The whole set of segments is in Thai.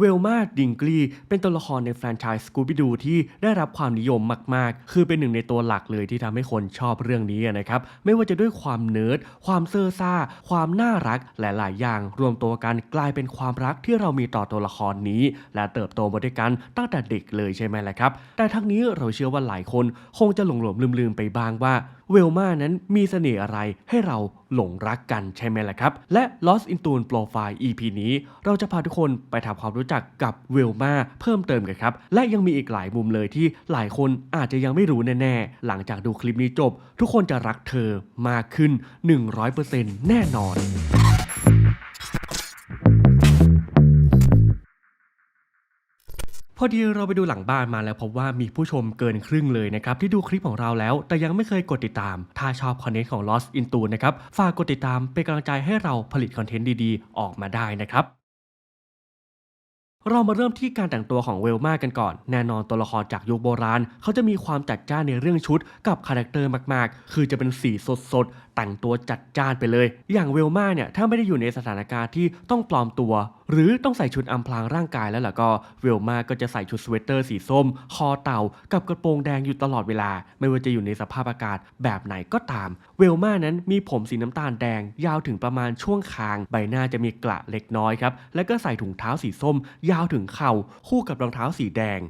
เวลมาดิงกลีเป็นตัวละครในแฟรนไชส์สกูบิดูที่ได้รับความนิยมมาก ๆ คือเป็นหนึ่งในตัวหลักเลยที่ทำให้คนชอบเรื่องนี้นะครับ ไม่ว่าจะด้วยความเนิร์ด ความเซอร์ซ่า ความน่ารักและหลายอย่าง รวมตัวกันกลายเป็นความรักที่เรามีต่อตัวละครนี้ และเติบโตมาด้วยกันตั้งแต่เด็กเลยใช่ไหมล่ะครับ แต่ทั้งนี้เราเชื่อว่าหลายคนคงจะหลงหลงลืมลืมๆไปบ้างว่า เวลมานั้นมีเสน่ห์อะไรให้เราหลงรักกันใช่ไหมล่ะครับ และ Lost in Tune Profile EP นี้เราจะพาทุกคนไปทำความรู้จักกับเวลมาเพิ่มเติมกันครับ และยังมีอีกหลายมุมเลยที่หลายคนอาจจะยังไม่รู้แน่ๆ หลังจากดูคลิปนี้จบ ทุกคนจะรักเธอมากขึ้น 100%แน่นอน พอดีเราไปดูหลังบ้านมาแล้วพบว่ามีผู้ชมเกินครึ่งเลยนะครับที่ดูคลิปของเราแล้ว แต่ยังไม่เคยกดติดตาม ถ้าชอบคอนเทนต์ของ Lost in t o นะครับฝากกดติดตามเป็นกำลังใจให้เราผลิตคอนเทนต์ดีๆ ออกมาได้นะครับ เรามาเริ่มที่การแต่งตัวของเวลมากันก่อน แน่นอนตัวละครจากยุคโบราณ เขาจะมีความจัดจ้านในเรื่องชุดกับคาแรคเตอร์มากๆ คือจะเป็นสีสดๆ แต่งตัวจัดจ้านไปเลย อย่างเวลมาเนี่ย ถ้าไม่ได้อยู่ในสถานการณ์ที่ต้องปลอมตัว หรือต้องใส่ชุดอำพรางร่างกายแล้วล่ะก็ เวลมาก็จะใส่ชุดสเวตเตอร์สีส้ม คอเต่า กับกระโปรงแดงอยู่ตลอดเวลา ไม่ว่าจะอยู่ในสภาพอากาศแบบไหนก็ตาม เวลมานั้นมีผมสีน้ำตาลแดง ยาวถึงประมาณช่วงคาง ใบหน้าจะมีกระเล็กน้อยครับ แล้วก็ใส่ถุงเท้าสีส้มยาวถึงเข่าคู่กับรองเท้าสีแดง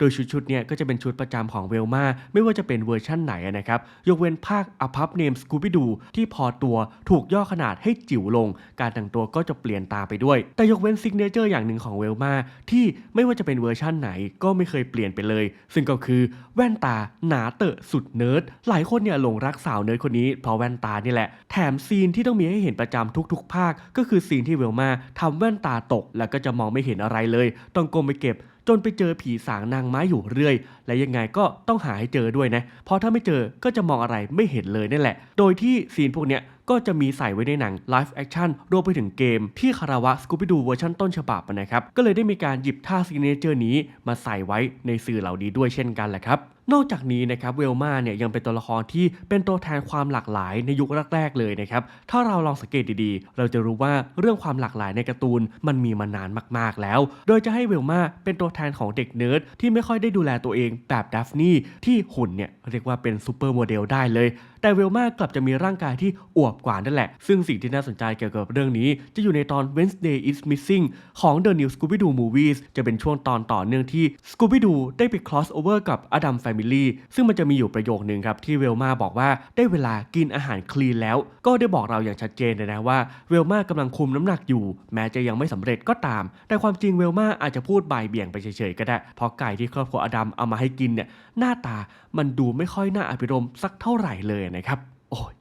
โดยชุดชุดเนี่ยก็จะเป็นชุดประจำของเวลมาไม่ว่าจะเป็นเวอร์ชั่นไหนนะครับ ยกเว้นภาคอพับเนมสกูบิดูที่พอตัวถูกย่อขนาดให้จิ๋วลง การแต่งตัวก็จะเปลี่ยนตามไปด้วย แต่ยกเว้นซิกเนเจอร์อย่างหนึ่งของเวลมาที่ไม่ว่าจะเป็นเวอร์ชั่นไหนก็ไม่เคยเปลี่ยนไปเลย ซึ่งก็คือแว่นตาหนาเตอะสุดเนิร์ดหลายคนเนี่ยหลงรักสาวเนิร์ดคนนี้เพราะแว่นตานี่แหละ แถมซีนที่ต้องมีให้เห็นประจำทุก ๆ ภาค ก็คือซีนที่เวลมาทำแว่นตาตกแล้วก็จะมองไม่เห็นอะไรเลย ต้องก้มไปเก็บ จนไปเจอผีสางนางไม้อยู่เรื่อย และยังไงก็ต้องหาให้เจอด้วยนะ เพราะถ้าไม่เจอก็จะมองอะไรไม่เห็นเลยนั่นแหละ โดยที่ซีนพวกเนี้ยก็จะมีใส่ไว้ในหนังไลฟ์แอคชั่นรวมไปถึงเกมที่คาราวะสกูปิดูเวอร์ชันต้นฉบับนะครับ ก็เลยได้มีการหยิบท่าซีเนเจอร์นี้มาใส่ไว้ในสื่อเหล่านี้ด้วยเช่นกันแหละครับ นอกจากนี้นะครับเวลมาเนี่ยยังเป็นตัวละครที่เป็นตัวแทนความหลากหลายในยุคแรกๆเลยนะครับถ้าเราลองสังเกตดีๆ เราจะรู้ว่าเรื่องความหลากหลายในการ์ตูนมันมีมานานมากๆแล้ว โดยจะให้เวลมาเป็นตัวแทนของเด็กเนิร์ดที่ไม่ค่อยได้ดูแลตัวเองแบบดัฟนี่ที่หุ่นเนี่ยเรียกว่าเป็นซูเปอร์โมเดลได้เลย แต่เวลมากลับจะมีร่างกายที่อวบกว่านั่นแหละ ซึ่งสิ่งที่น่าสนใจเกี่ยวกับเรื่องนี้ จะอยู่ในตอน Wednesday is Missing ของ The New Scooby-Doo Movies จะเป็นช่วงตอนต่อเนื่องที่ Scooby-Doo ได้ไป cross over กับ Adam Family ซึ่งมันจะมีอยู่ประโยคนึงครับที่เวลมาบอกว่าได้เวลากินอาหารคลีนแล้ว ก็ได้บอกเราอย่างชัดเจนเลยนะว่าเวลมากำลังคุมน้ำหนักอยู่ แม้จะยังไม่สำเร็จก็ตาม แต่ความจริงเวลมาอาจจะพูดบ่ายเบี่ยงไปเฉยๆก็ได้ เพราะไก่ที่ครอบครัวอดัมเอามาให้กินเนี่ยหน้าตามันดูไม่ค่อยน่าอภิรมสักเท่าไหร่เลยนะครับ โอ้ย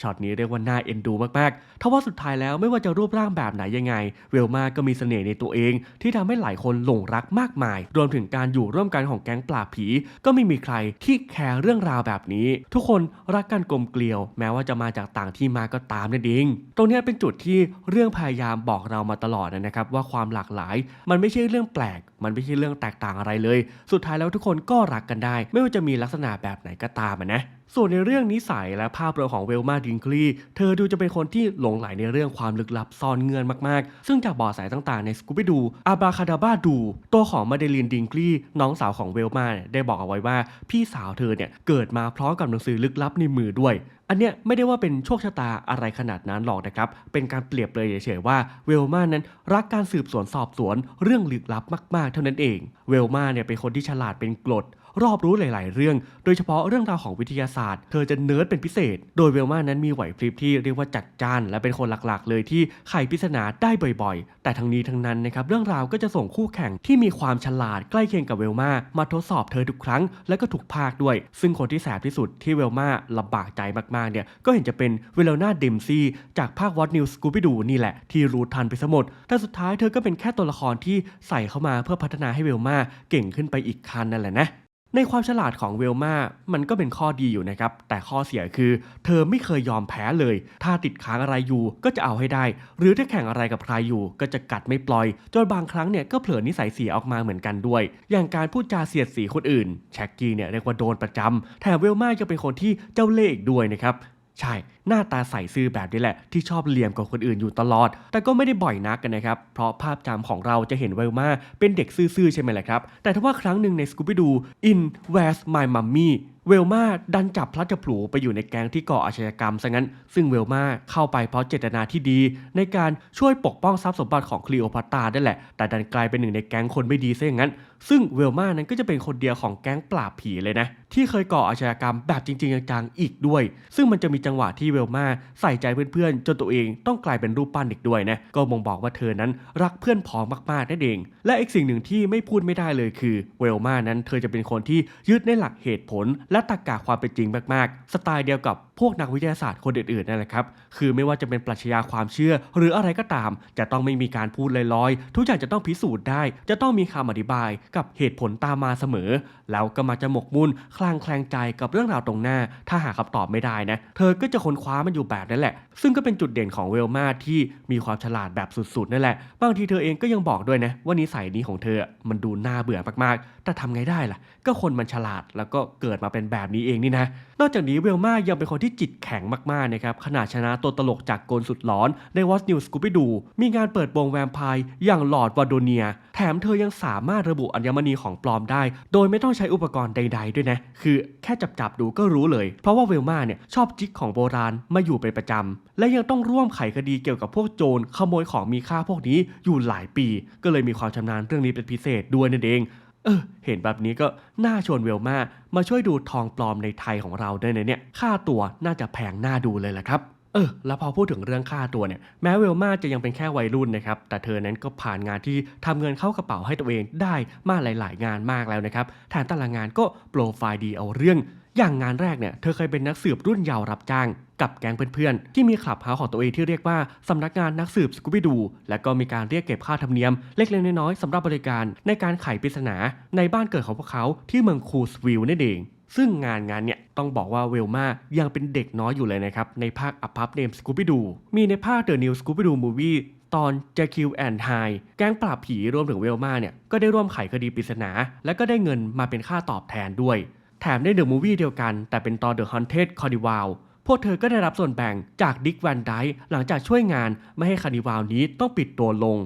ช็อตนี้เรียกว่าน่าเอ็นดูมากๆทว่าสุดท้ายแล้วไม่ว่าจะรูปร่างแบบไหนยังไง เวลมาก็มีเสน่ห์ในตัวเอง ที่ทำให้หลายคนหลงรักมากมาย รวมถึงการอยู่ร่วมกันของแก๊งปราบผี ก็ไม่มีใครที่แคร์เรื่องราวแบบนี้ ทุกคนรักกันกลมเกลียว แม้ว่าจะมาจากต่างที่มาก็ตามนั่นเอง ตรงนี้เป็นจุดที่เรื่องพยายามบอกเรามาตลอดนะครับ ว่าความหลากหลาย มันไม่ใช่เรื่องแปลก มันไม่ใช่เรื่องแตกต่างอะไรเลย สุดท้ายแล้วทุกคนก็รักกันได้ ไม่ว่าจะมีลักษณะแบบไหนก็ตามนะ ส่วนในเรื่องนิสัยและภาพรวมของเวลมาดิงคลีเธอดูจะเป็นคนที่หลงไหลในเรื่องความลึกลับซ่อนเงื่อนมากๆ ซึ่งจากเบาะแสต่างๆในสกูบิดูอาบาคาดาบาดู ตัวของมาเดลินดิงคลีน้องสาวของเวลมาได้บอกเอาไว้ว่า พี่สาวเธอเนี่ยเกิดมาพร้อมกับหนังสือลึกลับในมือด้วยอันเนี้ยไม่ได้ว่าเป็นโชคชะตาอะไรขนาดนั้นหรอกนะครับ เป็นการเปรียบเลยเฉยๆว่าเวลมานั้นรักการสืบสวนสอบสวนเรื่องลึกลับมากๆ เท่านั้นเอง เวลมาเนี่ยเป็นคนที่ฉลาดเป็นกรด รอบรู้หลาย ๆ เรื่อง โดยเฉพาะเรื่องราวของวิทยาศาสตร์ เธอจะเนิร์ดเป็นพิเศษ โดยเวลมานั้นมีไหวพริบที่เรียกว่าจัดจ้าน และเป็นคนหลัก ๆ เลยที่ไขปริศนาได้บ่อย ๆ แต่ทั้งนี้ทั้งนั้นนะครับเรื่องราวก็จะส่งคู่แข่งที่มีความฉลาดใกล้เคียงกับเวลมามาทดสอบเธอทุกครั้ง และก็ทุกภาคด้วย ซึ่งคนที่แสบที่สุดที่เวลมาลำบากใจมาก ๆ เนี่ยก็เห็นจะเป็นเวลนาเดมซี่จากภาควอตนิวสกูบิดูนี่แหละที่รู้ทันไปซะหมดแต่สุดท้ายเธอก็เป็นแค่ตัวละครที่ใส่เข้ามาเพื่อพัฒนาให้เวลมาเก่งขึ้นไปอีกขั้นนั่นแหละนะ ในความฉลาดของเวลมามันก็เป็นข้อดีอยู่นะครับ แต่ข้อเสียคือ เธอไม่เคยยอมแพ้เลย ถ้าติดค้างอะไรอยู่ก็จะเอาให้ได้ หรือถ้าแข่งอะไรกับใครอยู่ ก็จะกัดไม่ปล่อย จนบางครั้งเนี่ยก็เผลอนิสัยเสียออกมาเหมือนกันด้วย อย่างการพูดจาเสียดสีคนอื่น แช็กกี้เนี่ยเรียกว่าโดนประจำแถมเวลมายังเป็นคนที่เจ้าเล่ห์อีกด้วยนะครับ ใช่ หน้าตาใสซื่อแบบนี้แหละ ที่ชอบเหลี่ยมกับคนอื่นอยู่ตลอด แต่ก็ไม่ได้บ่อยนักกันนะครับ เพราะภาพจำของเราจะเห็นเวลมาเป็นเด็กซื่อๆใช่ไหมล่ะครับ แต่ถ้าว่าครั้งหนึ่งใน Scooby-Doo in Where's My Mummy เวลมาดันจับพลัดจับผลูไปอยู่ในแก๊งที่ก่ออาชญากรรมซะงั้น ซึ่งเวลมาเข้าไปเพราะเจตนาที่ดี ในการช่วยปกป้องทรัพย์สมบัติของคลีโอพัตราได้แหละ แต่ดันกลายเป็นหนึ่งในแก๊งคนไม่ดีซะอย่างนั้น ซึ่งเวลมานั้นก็จะเป็นคนเดียวของแก๊งปราบผีเลยนะ ที่เคยก่ออาชญากรรมแบบจริงๆจังๆอีกด้วย ซึ่งมันจะมีจังหวะที่เวลมาใส่ใจเพื่อนๆ จนตัวเองต้องกลายเป็นรูปปั้นอีกด้วยนะ ก็บ่งบอกว่าเธอนั้นรักเพื่อนพองมากๆนั่นเอง และอีกสิ่งหนึ่งที่ไม่พูดไม่ได้เลยคือเวลมานั้นเธอจะเป็นคนที่ยึดในหลักเหตุผล และตรรกะความเป็นจริงมากๆ สไตล์เดียวกับพวกนักวิทยาศาสตร์คนอื่นๆนั่นแหละครับ คือไม่ว่าจะเป็นปรัชญาความเชื่อ หรืออะไรก็ตาม จะต้องไม่มีการพูดลอยๆ ทุกอย่างจะต้องพิสูจน์ได้ จะต้องมีคำอธิบายกับเหตุผลตามมาเสมอ แล้วก็มาจะหมกมุ่นคลางแคลงใจกับเรื่องราวตรงหน้า ถ้าหาคำตอบไม่ได้นะ เธอก็จะค้นคว้ามันอยู่แบบนั้นแหละ ซึ่งก็เป็นจุดเด่นของเวลมาที่มีความฉลาดแบบสุดๆนั่นแหละ บางทีเธอเองก็ยังบอกด้วยนะว่านิสัยนี้ของเธอมันดูน่าเบื่อมากๆ แต่ทำไงได้ล่ะ ก็คนมันฉลาดแล้วก็เกิดมาเป็นแบบนี้เองนี่นะ นอกจากนี้เวลมายังเป็นคนที่จิตแข็งมากๆนะครับ ขนาดชนะตัวตลกจากโกลสุดหลอนในวอ t นิวสกูปิดู มีงานเปิดโปงแวมไพร์อย่างหลอดวาโดเนีย แถมเธอยังสามารถระบุอัญมณีของปลอมได้ โดยไม่ต้องใช้อุปกรณ์ใด ๆ ด้วยนะ คือแค่จับจับๆดูก็รู้เลย เพราะว่าเวลมาเนี่ยชอบจิกของโบราณมาอยู่เป็นประจำ และยังต้องร่วมไขคดีเกี่ยวกับพวกโจรขโมยของมีค่าพวกนี้อยู่หลายปี ก็เลยมีความชำนาญเรื่องนี้เป็นพิเศษด้วยนั่นเองเออเห็นแบบนี้ก็น่าชวนเวลมามาช่วยดูทองปลอมในไทยของเราด้วยนะเนี่ยค่าตัวน่าจะแพงน่าดูเลยแหละครับเออแล้วพอพูดถึงเรื่องค่าตัวเนี่ยแม้เวลมาจะยังเป็นแค่วัยรุ่นนะครับแต่เธอนั้นก็ผ่านงานที่ทำเงินเข้ากระเป๋าให้ตัวเองได้มาหลาย ๆ งานมากแล้วนะครับแถมแต่ละงานก็โปรไฟล์ดีเอาเรื่อง อย่างงานแรกเนี่ยเธอเคยเป็นนักสืบรุ่นเยาวรับจ้าง กับแก๊งเพื่อนๆ ที่มีคลับเฮาส์ของตัวเองที่เรียกว่าสำนักงานนักสืบสกูบิดู และก็มีการเรียกเก็บค่าธรรมเนียม เล็กๆน้อยๆสำหรับบริการในการไขปริศนาในบ้านเกิดของพวกเขาที่เมืองคูสวิลนั่นเองซึ่งงานงานเนี่ยต้องบอกว่าเวลมายังเป็นเด็กน้อยอยู่เลยนะครับ ในภาคอพับเนมสกูบิดูมีในภาค The New Scooby-Doo Movie ตอน j a k i l and Hyde แก๊งปราบผีรวมถึงเวลมาเนี่ยก็ได้ร่วมไขคดีปริศนา และก็ได้เงินมาเป็นค่าตอบแทนด้วย แถมในเดอะมูวี่เดียวกัน แต่เป็นตอน The Haunted Carnival พวกเธอก็ได้รับส่วนแบ่งจากดิกแวนไดหลังจากช่วยงานไม่ให้คานิวาลนี้ต้องปิดตัวลง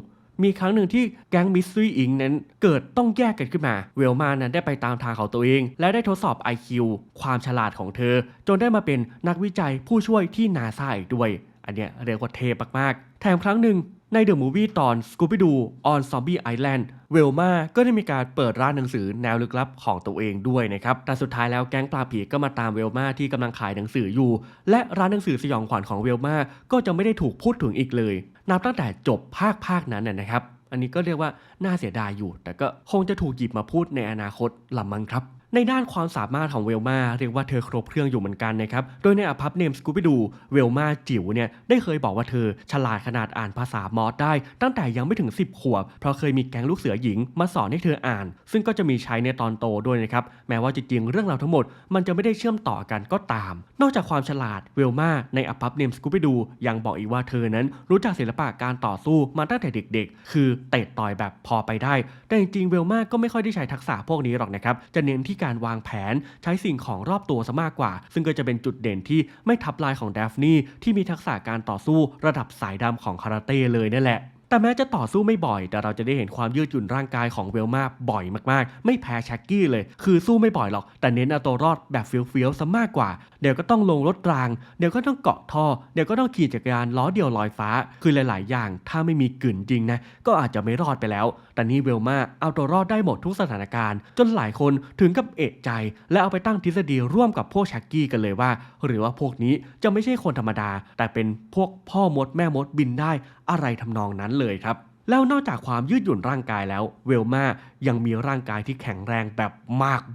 มีครั้งหนึ่งที่แก๊งมิส t รีอิงนั้นเกิดต้องแยกกันขึ้นมา เวลมานั้นได้ไปตามทางของตัวเอง และได้ทดสอบ IQ ความฉลาดของเธอ จนได้มาเป็นนักวิจัยผู้ช่วยที่นาซาอีกด้วย อันเนี้ยเรียกว่าเทพมากๆ แถมครั้งหนึ่ง ในเดอะมูวี่ตอน Scooby-Doo on Zombie Island เวลมาก็ได้มีการเปิดร้านหนังสือแนวลึกลับของตัวเองด้วยนะครับ แต่สุดท้ายแล้วแก๊งปลาผีก็มาตามเวลมาที่กำลังขายหนังสืออยู่ และร้านหนังสือสยองขวัญของเวลมาก็จะไม่ได้ถูกพูดถึงอีกเลย นับตั้งแต่จบภาคภาคนั้นนะครับ อันนี้ก็เรียกว่าน่าเสียดายอยู่ แต่ก็คงจะถูกหยิบมาพูดในอนาคตละมั้งครับ ในด้านความสามารถของเวลมาเรียกว่าเธอครบเครื่องอยู่เหมือนกันนะครับ โดยในอพับเนมสกูปิดูเวลมาจิ๋วเนี่ยได้เคยบอกว่าเธอฉลาดขนาดอ่านภาษามอสได้ ตั้งแต่ยังไม่ถึง 10 ขวบ เพราะเคยมีแก๊งลูกเสือหญิงมาสอนให้เธออ่าน ซึ่งก็จะมีใช้ในตอนโตด้วยนะครับ แม้ว่าจริงๆเรื่องราวทั้งหมด มันจะไม่ได้เชื่อมต่อกันก็ตาม นอกจากความฉลาดเวลมาในอพับเนมสกูปิดูยังบอกอีกว่าเธอนั้นรู้จักศิลปะการต่อสู้มาตั้งแต่เด็ก ๆ คือเตะต่อยแบบพอไปได้ แต่จริงๆเวลมาก็ไม่ค่อยได้ใช้ทักษะพวกนี้หรอกนะครับจะเน้นที่การวางแผนใช้สิ่งของรอบตัวซะมากกว่า ซึ่งก็จะเป็นจุดเด่นที่ไม่ทับลายของเดฟนี่ที่มีทักษะการต่อสู้ระดับสายดำของคาราเต้เลยนั่นแหละ แต่แม้จะต่อสู้ไม่บ่อย แต่เราจะได้เห็นความยืดหยุ่นร่างกายของเวลมาบ่อยมากๆ ไม่แพ้แชกกี้เลย คือสู้ไม่บ่อยหรอก แต่เน้นเอาตัวรอดแบบเฟี้ยวๆซะมากกว่า เดี๋ยวก็ต้องลงรถราง เดี๋ยวก็ต้องเกาะท่อ เดี๋ยวก็ต้องขี่จักรยานล้อเดียวลอยฟ้า คือหลายๆ อย่าง ถ้าไม่มีกลืนจริงนะ ก็อาจจะไม่รอดไปแล้ว แต่นี่เวลมาเอาตัวรอดได้หมดทุกสถานการณ์ จนหลายคนถึงกับเอะใจ และเอาไปตั้งทฤษฎีร่วมกับพวกแชกกี้กันเลยว่า หรือว่าพวกนี้จะไม่ใช่คนธรรมดา แต่เป็นพวกพ่อมดแม่มดบินได้ อะไรทำนองนั้นเลยครับ แล้วนอกจากความยืดหยุ่นร่างกายแล้ว เวลมายังมีร่างกายที่แข็งแรงแบบ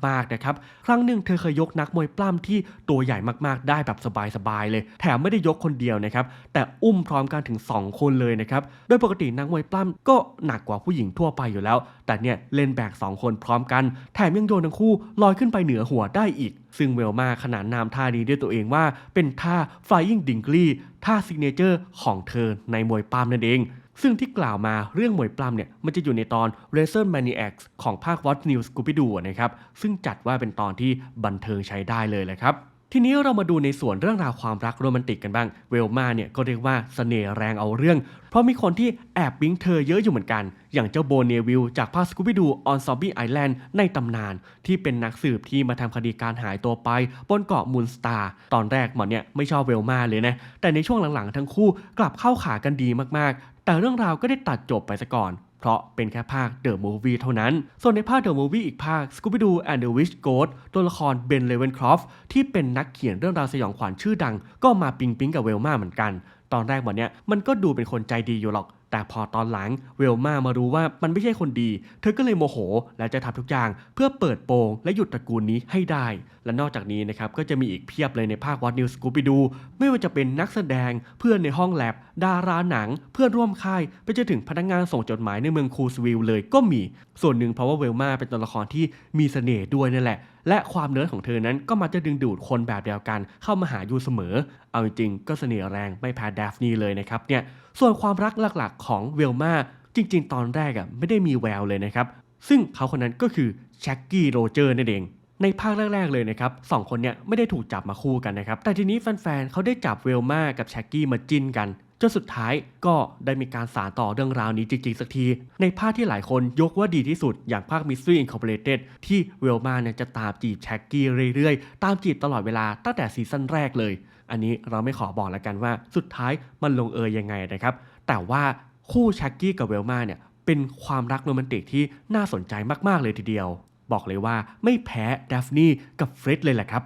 มากๆนะครับ ครั้งหนึ่งเธอเคยยกนักมวยปล้ำที่ตัวใหญ่มากๆ ได้แบบสบายๆเลย แถมไม่ได้ยกคนเดียวนะครับ แต่อุ้มพร้อมกันถึง 2 คนเลยนะครับ โดยปกตินักมวยปล้ำก็หนักกว่าผู้หญิงทั่วไปอยู่แล้ว แต่เนี่ยเล่นแบก 2 คนพร้อมกัน แถมยังโยนทั้งคู่ลอยขึ้นไปเหนือหัวได้อีก ซึ่งเวลมาขนานนามท่านี้ด้วยตัวเองว่า เป็นท่า flying dingley ท่าซิกเนเจอร์ของเธอในมวยปล้ำนั่นเอง ซึ่งที่กล่าวมาเรื่องมวยปล้ำเนี่ยมันจะอยู่ในตอน r a c e r Maniacs ของภาค What New Scooby Doo นะครับซึ่งจัดว่าเป็นตอนที่บันเทิงใช้ได้เลยแหละครับทีนี้เรามาดูในส่วนเรื่องราวความรักโรแมนติกกันบ้าง เวลมาเนี่ยก็เรียกว่าเสน่ห์แรงเอาเรื่อง เพราะมีคนที่แอบปิ๊งเธอเยอะอยู่เหมือนกัน อย่างเจ้าโบเนวิลจากภาคสกูบิดูออนซอมบี้ไอแลนด์ในตำนาน ที่เป็นนักสืบที่มาทำคดีการหายตัวไป บนเกาะมูนสตาร์ตอนแรกหมอนเนี่ยไม่ชอบเวลมาเลยนะ แต่ในช่วงหลังๆ ทั้งคู่กลับเข้าขากันดีมากๆ แต่เรื่องราวก็ได้ตัดจบไปซะก่อน เพราะเป็นแค่ภาคเดอะมูฟวี่เท่านั้น ส่วนในภาคเดอะมูฟวี่อีกภาค Scooby-Doo and the Witch Ghost ตัวละครเบนเลเวนครอฟที่เป็นนักเขียนเรื่องราวสยองขวัญชื่อดัง ก็มาปิงปิงกับเวลมาเหมือนกัน ตอนแรกวันเนี้ยมันก็ดูเป็นคนใจดีอยู่หรอก แต่พอตอนหลังเวลมามารู้ว่ามันไม่ใช่คนดี เธอก็เลยโมโห และจะทำทุกอย่างเพื่อเปิดโปง และหยุดตระกูลนี้ให้ได้ และนอกจากนี้นะครับก็จะมีอีกเพียบเลยในภาค What New Scooby-Doo ไม่ว่าจะเป็นนักแสดงเพื่อนในห้องแลบ ดาราหนัง เพื่อนร่วมค่าย ไปจนถึงพนักงานส่งจดหมายในเมืองคูสวิลเลยก็มี ส่วนหนึ่งเพราะว่าเวลมาเป็นตัวละครที่มีเสน่ห์ด้วยนั่นแหละ และความเนิร์ดของเธอนั้นก็มาจะดึงดูดคนแบบเดียวกันเข้ามาหาอยู่เสมอ เอาจริงๆก็เสน่ห์แรงไม่แพ้ดฟนีเลยนะครับเนี่ย ส่วนความรักหลักๆของเวลมาจริง ๆ ตอนแรกอะไม่ได้มีแววเลยนะครับ ซึ่งเขาคนนั้นก็คือแช็กกี้โรเจอร์นั่นเองในภาคแรก ๆ เลยนะครับสองคนเนี่ยไม่ได้ถูกจับมาคู่กันนะครับ แต่ทีนี้แฟน ๆเขาได้จับเวลมากับแช็กกี้มาจิ้นกัน จนสุดท้ายก็ได้มีการสานต่อเรื่องราวนี้จริงๆ สักที ในภาคที่หลายคนยกว่าดีที่สุดอย่างภาค Mystery Incorporated ที่เวลมาเนี่ยจะตามจีบแช็กกี้เรื่อยๆ ตามจีบตลอดเวลาตั้งแต่ซีซั่นแรกเลย อันนี้เราไม่ขอบอกแล้วกันว่าสุดท้ายมันลงเอยยังไงนะครับ แต่ว่าคู่แช็กกี้กับเวลมาเนี่ยเป็นความรักโรแมนติกที่น่าสนใจมากๆเลยทีเดียว บอกเลยว่าไม่แพ้ดัฟนี่กับเฟร็ดเลยแหละครับ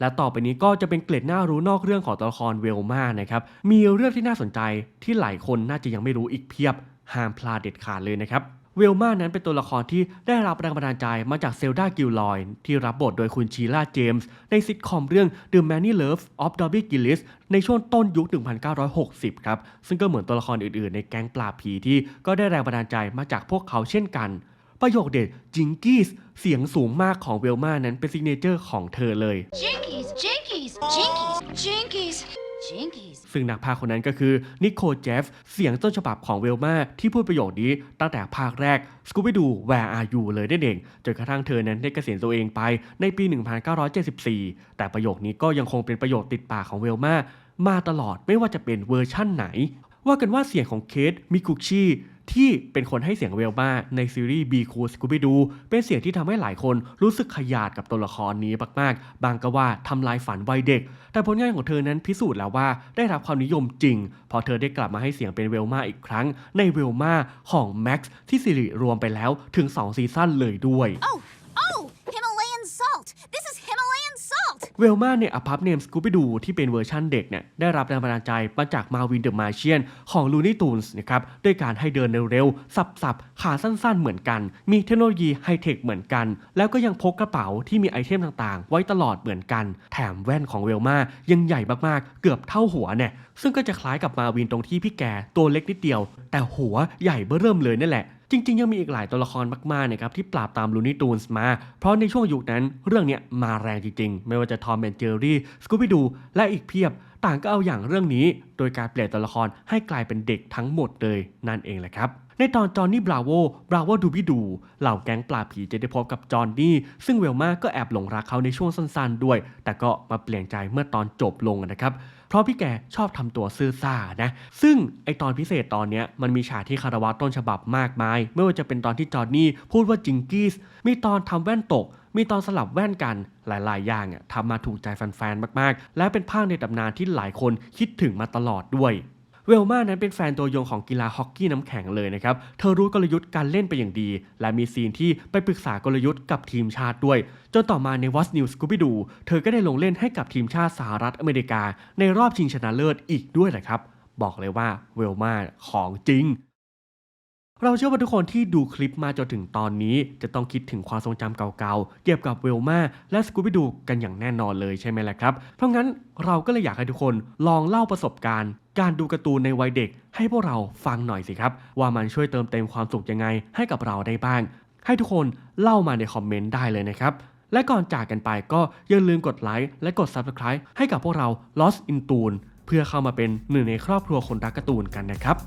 และต่อไปนี้ก็จะเป็นเกล็ดน่ารู้นอกเรื่องของตัวละครเวลมานะครับมีเรื่องที่น่าสนใจที่หลายคนน่าจะยังไม่รู้อีกเพียบห้ามพลาดเด็ดขาดเลยนะครับเวลมานั้นเป็นตัวละครที่ได้รับแรงบันดาลใจมาจากเซลดากิลลอยที่รับบทโดยคุณชีลาเจมส์ในซิทคอมเรื่อง The Many Love of Dobby Gillis ในช่วงต้นยุค 1960 ครับ ซึ่งก็เหมือนตัวละครอื่นๆ ในแก๊งปราผีที่ก็ได้แรงบันดาลใจมาจากพวกเขาเช่นกัน ประโยคเด็ดจิงกี้สเสียงสูงมากของเวลมานั้นเป็นซิกเนเจอร์ของเธอเลย Jinkies, Jinkies, Jinkies, Jinkies, Jinkies. ซึ่งนักพากย์คนนั้นก็คือนิโคลเจฟเสียงต้นฉบับของเวลมาที่พูดประโยคนี้ตั้งแต่ภาคแรก Scooby-Doo Where Are You เลยนั่นเองจนกระทั่งเธอนั้นได้เกษียณตัวเองไปในปี 1974 แต่ประโยคนี้ก็ยังคงเป็นประโยคติดปากของเวลมามาตลอดไม่ว่าจะเป็นเวอร์ชั่นไหน ว่ากันว่าเสียงของเคทมิคุชิที่เป็นคนให้เสียงเวลมาในซีรีส์ Be Cool Scooby-Doo เป็นเสียงที่ทำให้หลายคนรู้สึกขยาดกับตัวละครนี้มากๆ บางก็ว่าทำลายฝันวัยเด็ก แต่ผลงานของเธอนั้นพิสูจน์แล้วว่าได้รับความนิยมจริง พอเธอได้กลับมาให้เสียงเป็นเวลมาอีกครั้ง ในเวลมาของ Max ที่สิริรวมไปแล้วถึง 2 ซีซั่นเลยด้วย Oh, oh, เวลมาเนี่ยอพับเนมสกูบิดูที่เป็นเวอร์ชั่นเด็กเนี่ยได้รับแรงบันดาลใจมาจากมาวินเดอะมาเชียนของลูนี่ตูนส์นะครับด้วยการให้เดินเร็วๆ สับๆ ขาสั้นๆเหมือนกัน มีเทคโนโลยีไฮเทคเหมือนกัน แล้วก็ยังพกกระเป๋าที่มีไอเทมต่างๆ ไว้ตลอดเหมือนกัน แถมแว่นของเวลมายังใหญ่มากๆ เกือบเท่าหัวเนี่ยซึ่งก็จะคล้ายกับมาวินตรงที่พี่แกตัวเล็กนิดเดียว แต่หัวใหญ่เบ้อเริ่มเลยนั่นแหละ จริง ๆ ยังมีอีกหลายตัวละครมากๆนะครับที่ปราบตามลูนี่ตูนส์มา เพราะในช่วงยุคนั้นเรื่องเนี้ยมาแรงจริง ๆ ไม่ว่าจะทอมแอนเจอรี่สกูบิดูและอีกเพียบ ต่างก็เอาอย่างเรื่องนี้ โดยการเปลี่ยนตัวละครให้กลายเป็นเด็กทั้งหมดเลยนั่นเองแหละครับในตอนจอห์นนี่บราโว บราโวดูบิดู เหล่าแก๊งปราบผีจะได้พบกับจอห์นนี่ ซึ่งเวลมาก็แอบหลงรักเขาในช่วงสั้นๆด้วย แต่ก็มาเปลี่ยนใจเมื่อตอนจบลงนะครับ เพราะพี่แกชอบทำตัวซื่อซ่านะซึ่งไอตอนพิเศษตอนเนี้ยมันมีฉากที่คารวะต้นฉบับมากมาย ไม่ว่าจะเป็นตอนที่จอร์นนี่พูดว่าจิงกี้สมีตอนทำแว่นตก มีตอนสลับแว่นกันหลาย ๆ อย่างอะทำมาถูกใจแฟน ๆ มาก ๆ และเป็นภาคในตำนานที่หลายคนคิดถึงมาตลอดด้วย เวลมานั้นเป็นแฟนตัวยงของกีฬาฮอกกี้น้ำแข็งเลยนะครับ เธอรู้กลยุทธ์การเล่นไปอย่างดี และมีซีนที่ไปปรึกษากลยุทธ์กับทีมชาติด้วย จนต่อมาในวอสนิวส์กูบิดู เธอก็ได้ลงเล่นให้กับทีมชาติสหรัฐอเมริกา ในรอบชิงชนะเลิศอีกด้วยนะครับ บอกเลยว่าเวลมาของจริง เราเชื่อว่าทุกคนที่ดูคลิปมาจนถึงตอนนี้ จะต้องคิดถึงความทรงจำเก่าๆ เกี่ยวกับเวลมาและสกูบิดูกันอย่างแน่นอนเลยใช่ไหมล่ะครับ เพราะงั้นเราก็เลยอยากให้ทุกคนลองเล่าประสบการณ์ การดูการ์ตูนในวัยเด็ก ให้พวกเราฟังหน่อยสิครับ ว่ามันช่วยเติมเต็มความสุขยังไงให้กับเราได้บ้าง ให้ทุกคนเล่ามาในคอมเมนต์ได้เลยนะครับและก่อนจากกันไปก็อย่าลืมกดไลค์และกด Subscribe ให้กับพวกเรา Lost in Toon เพื่อเข้ามาเป็นหนึ่งในครอบครัวคนรักการ์ตูนกันนะครับ